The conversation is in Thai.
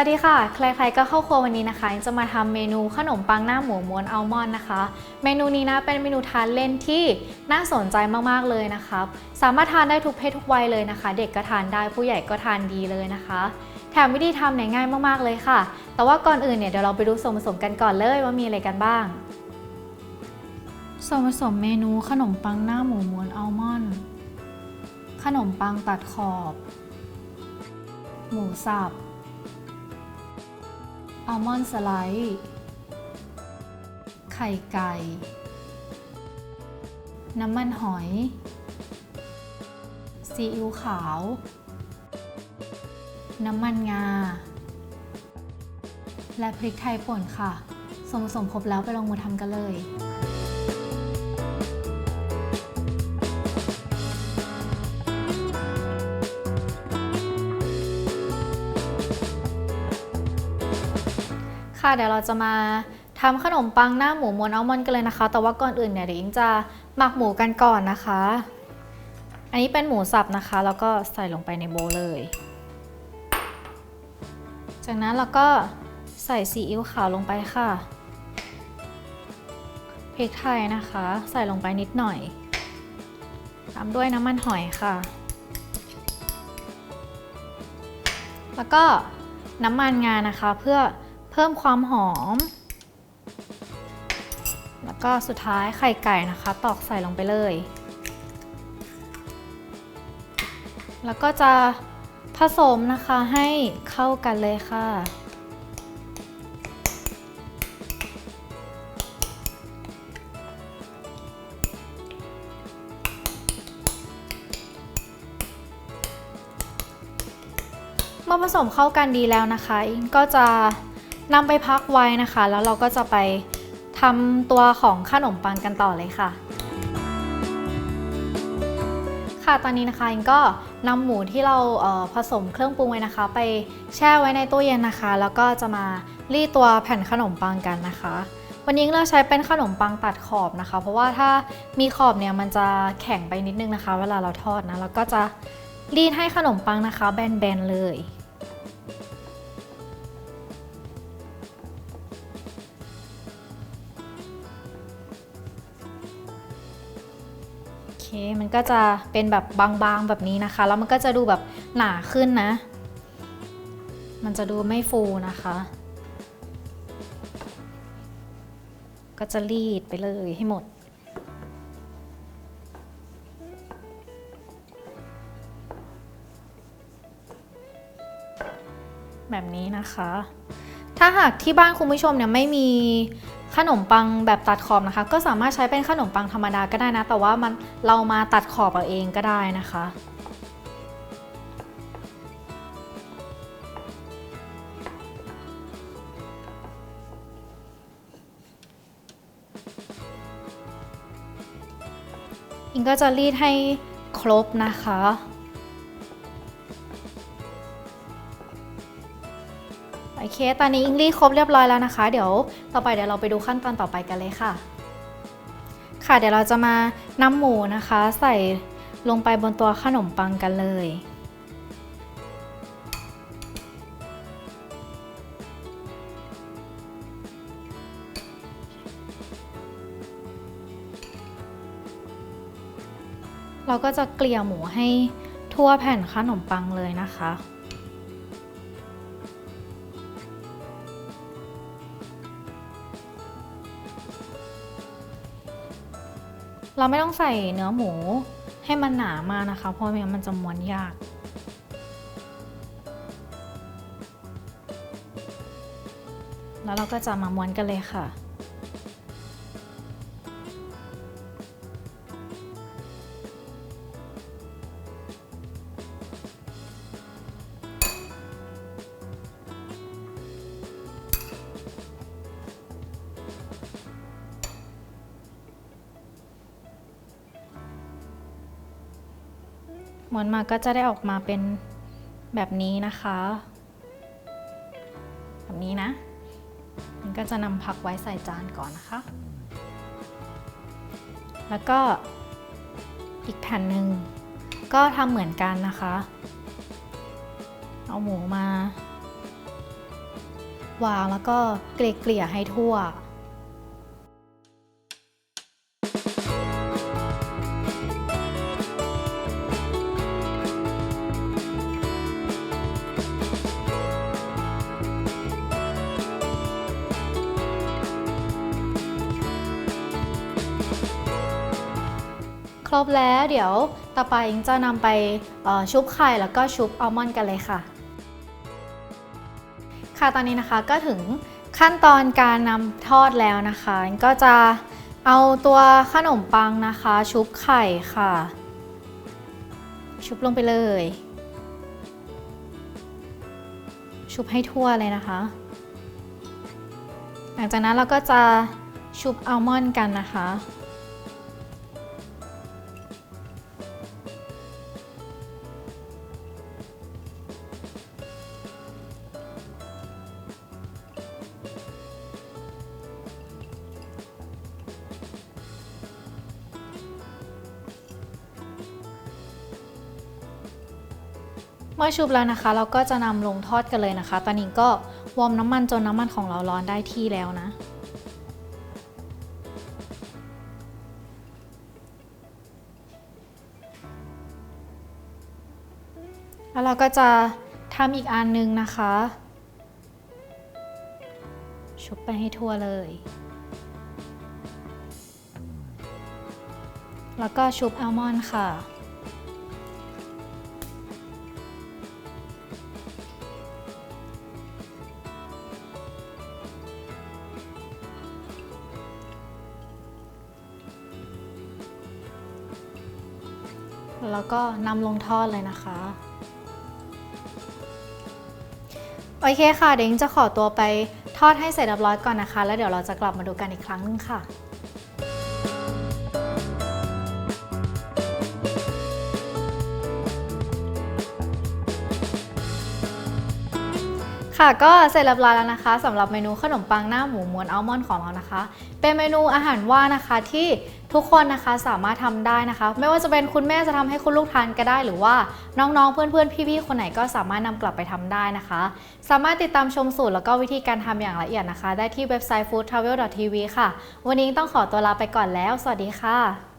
วัสดีค่ะ ใครๆก็เข้าครัววันนี้นะคะจะมาทำเมนูขนมปังหน้าหมูม้วนอัลมอนด์นะคะ เมนูนี้นะเป็นเมนูทานเล่นที่น่าสนใจมากๆเลยนะคะสามารถทานได้ทุกเพศทุกวัยเลยนะคะ เด็กก็ทานได้ผู้ใหญ่ก็ทานดีเลยนะคะ แถมวิธีทำเนี่ยง่ายมากๆเลยค่ะ แต่ว่าก่อนอื่นเนี่ยเดี๋ยวเราไปดูส่วนผสมกันก่อนเลยว่ามีอะไรกันบ้าง ส่วนผสมเมนูขนมปังหน้าหมูม้วนอัลมอนด์ขนมปังตัดขอบ หมูสับ อัลมอนด์สไลด์ ไข่ไก่ น้ำมันหอย ซีอิ๊วขาว น้ำมันงา และพริกไทยป่นค่ะส่วนผสมครบแล้วไปลงมือทำกันเลย ค่ะเดี๋ยวเราจะมาทำขนมปังหน้าหมูม้วนอัลมอนด์กันเลยนะคะ แต่ว่าก่อนอื่นเนี่ยเดี๋ยวอิงจะหมักหมูกันก่อนนะคะ อันนี้เป็นหมูสับนะคะ แล้วก็ใส่ลงไปในโบเลย จากนั้นเราก็ใส่ซีอิ๊วขาวลงไปค่ะพริกไทยนะคะ ใส่ลงไปนิดหน่อยตามด้วยน้ำมันหอยค่ะ แล้วก็น้ำมันงานะคะเพื่อ พิ่มความหอม แล้วก็สุดท้ายไข่ไก่นะคะ ตอกใส่ลงไปเลย แล้วก็จะผสมนะคะให้เข้ากันเลยค่ะ เมื่อผสมเข้ากันดีแล้วนะคะ ก็จะ นำไปพักไว้นะคะ แล้วเราก็จะไปทำตัวของขนมปังกันต่อเลยค่ะ ค่ะตอนนี้นะคะอิงก็นำหมูที่เราเผสมเครื่องปรุงไว้นะคะ ไปแช่ไว้ในตู้เย็นนะคะ แล้วก็จะมารีดตัวแผ่นขนมปังกันนะคะ วันนี้เลือกใช้เป็นขนมปังตัดขอบนะคะ เพราะว่าถ้ามีขอบเนี่ยมันจะแข็งไปนิดนึงนะคะ เวลาเราทอดนะแล้วก็จะรีดให้ขนมปังนะคะ แบนๆเลย เคมันก็จะเป็นแบบบางๆแบบนี้นะคะ แล้วมันก็จะดูแบบหนาขึ้นนะ มันจะดูไม่ฟูนะคะ ก็จะรีดไปเลยให้หมดแบบนี้นะคะ ถ้าหากที่บ้านคุณผู้ชมเนี่ยไม่มี ขนมปังแบบตัดขอบนะคะ ก็สามารถใช้เป็นขนมปังธรรมดาก็ได้นะ แต่ว่ามันเรามาตัดขอบเอาเองก็ได้นะคะอิงก็จะรีดให้ครบนะคะ อเค ตอนนี้อิงรีดครบเรียบร้อยแล้วนะคะ เดี๋ยวต่อไปเดี๋ยวเราไปดูขั้นตอนต่อไปกันเลยค่ะ ค่ะเดี๋ยวเราจะมานำหมูนะคะ ใส่ลงไปบนตัวขนมปังกันเลยเราก็จะเกลี่ยหมูให้ทั่วแผ่นขนมปังเลยนะคะ เราไม่ต้องใส่เนื้อหมูให้มันหนามากนะคะ เพราะไม่งั้นมันจะม้วนยาก แล้วเราก็จะมาม้วนกันเลยค่ะ ม้วนมาก็จะได้ออกมาเป็นแบบนี้นะคะ แบบนี้นะมันก็จะนำพักไว้ใส่จานก่อนนะคะ แล้วก็อีกแผ่นหนึ่งก็ทำเหมือนกันนะคะ เอาหมูมา วางแล้วก็เกลี่ยให้ทั่ว รบแล้วเดี๋ยวต่อไปอิงจะนำไปชุบไข่แล้วก็ชุบอัลมอนด์กันเลยค่ะ ค่ะตอนนี้นะคะก็ถึงขั้นตอนการนำทอดแล้วนะคะอิงก็จะเอาตัวขนมปังนะคะ ชุบไข่ค่ะ ชุบลงไปเลย ชุบให้ทั่วเลยนะคะ หลังจากนั้นเราก็จะชุบอัลมอนด์กันนะคะ เมื่อชุบแล้วนะคะ เราก็จะนำลงทอดกันเลยนะคะ ตอนนี้ก็วอร์มน้ำมันจนน้ำมันของเราร้อนได้ที่แล้วนะ แล้วเราก็จะทำอีกอันนึงนะคะ ชุบไปให้ทั่วเลย แล้วก็ชุบอัลมอนด์ค่ะ แล้วก็นำลงทอดเลยนะคะ โอเคค่ะ เดี๋ยวจะขอตัวไปทอดให้เสร็จเรียบร้อยก่อนนะคะ แล้วเดี๋ยวเราจะกลับมาดูกันอีกครั้งนึงค่ะค่ะก็เสร็จเรียบร้อยแล้วนะคะสำหรับเมนูขนมปังหน้าหมูมวนอัลมอนด์ของเรานะคะ เป็นเมนูอาหารว่างนะคะที่ ทุกคนนะคะสามารถทำได้นะคะ ไม่ว่าจะเป็นคุณแม่จะทำให้คุณลูกทานก็ได้ หรือว่าน้องๆ เพื่อนๆ พี่ๆ คนไหนก็สามารถนำกลับไปทำได้นะคะ สามารถติดตามชมสูตรแล้วก็วิธีการทำอย่างละเอียดนะคะ ได้ที่เว็บไซต์ foodtravel.tv ค่ะ วันนี้ต้องขอตัวลาไปก่อนแล้ว สวัสดีค่ะ